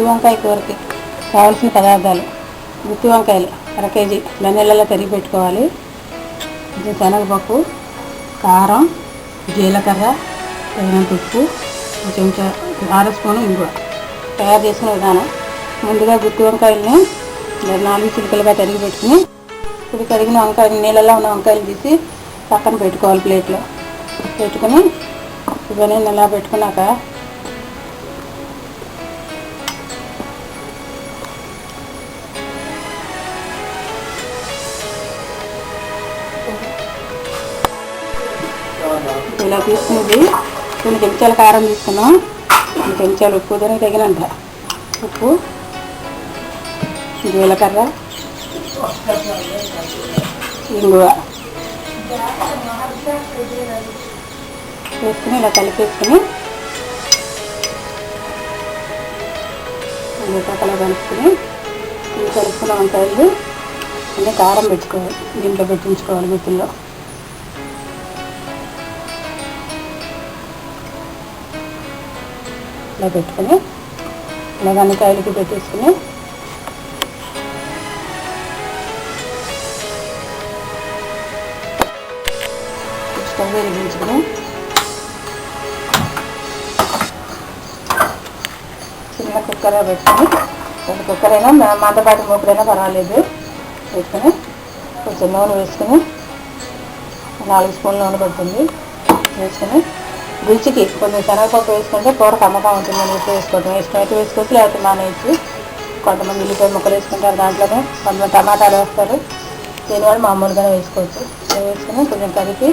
గుత్తి వంకాయ కూరకి కావాల్సిన పదార్థాలు. గుత్తి వంకాయలు అర కేజీ నెలలో తరిగి పెట్టుకోవాలి. కొంచెం శనగపప్పు కారం జీలకర్ర తగినంత ఉప్పు ఒక చెంచా అర స్పూను ఇంగువ. తయారు చేసిన విధానం ముందుగా గుత్తి వంకాయల్ని నాలుగు చిలుకలుగా తరిగి పెట్టుకుని ఇప్పుడు కడిగిన వంకాయలు నీళ్ళలో ఉన్న వంకాయలు తీసి పక్కన పెట్టుకోవాలి ప్లేట్లో. పెట్టుకుని ఇవన్నీ ఇలా పెట్టుకున్నాక ఇలా తీసుకున్నది కొన్ని చెంచాల కారం తీసుకున్నాం. కొన్ని చెంచాలు ఉప్పు దానికి తగినంత. ఉప్పు. జీలకర్ర. ఇంగువ. వేసుకుని ఇలా కలిపేసుకుని ఉల్లిపాయలు కలుపుకుని ఇవి కలుపుకున్న వంకాయలు అంటే కారం పెట్టుకోవాలి. దీంట్లో పెట్టించుకోవాలి గుత్తుల్లో. ఇలా పెట్టుకుని ఇలా అన్ని కాయలకి పెట్టేసుకుని. స్టవ్ వెలిగించుకుని. చిన్న కుక్కర్ పెట్టుకుని ఒక కుక్కర్ అయినా మందపాటి మూపుడైనా పర్వాలేదు. పెట్టుకుని కొంచెం నూనె వేసుకుని నాలుగు స్పూన్ నూనె పడుతుంది. వేసుకుని రుచికి కొంచెం శనగపప్పు వేసుకుంటే కూర కమ్మగా ఉంటుంది అని ఉప్పు వేసుకోవడం ఇష్టమైతే వేసుకోవచ్చు లేకపోతే మానేసి కొంతమంది ఉల్లిపాయ ముక్కలు వేసుకుంటారు దాంట్లోనే కొంతమంది టమాటాలు వేస్తారు. దీనివల్ల మామూలుగానే వేసుకోవచ్చు. వేసుకుని కొంచెం కలిపి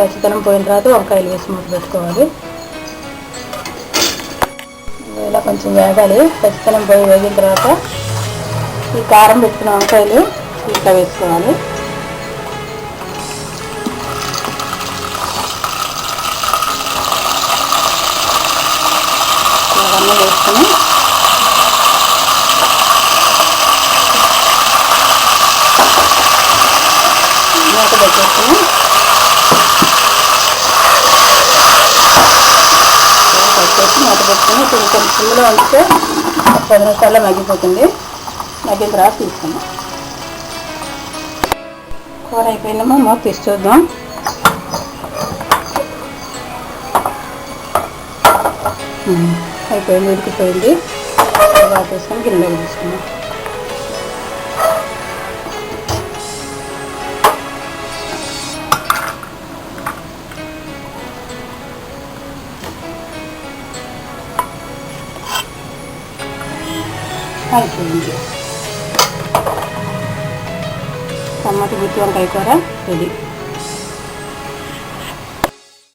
పచ్చితనం పోయిన తర్వాత వంకాయలు వేసి మూత పెట్టుకోవాలి. ఇలా కొంచెం వేగాలి. పచ్చితనం పోయి వేగిన తర్వాత ఈ కారం పెట్టుకున్న వంకాయలు ఇంకా వేసుకోవాలి. వేసుకుని మూత పెట్టేసుకుని పెట్టేసి మూత పెట్టుకుని కొంచెం ఫుల్గా ఉంచితే పది నిమిషాల్లో మగ్గిపోతుంది మగ్గిన తర్వాత తీసుకున్నాం కూర అయిపోయిందమ్మా మూత తీసి చూద్దాం Mm-hmm. అయిపోయింది ఉడికిపోయింది. తర్వాత తీసుకొని గిన్నెలోకి తీసుకున్నాం అయిపోయింది. టమాటా గుత్తి వంకాయ కూర రెడీ.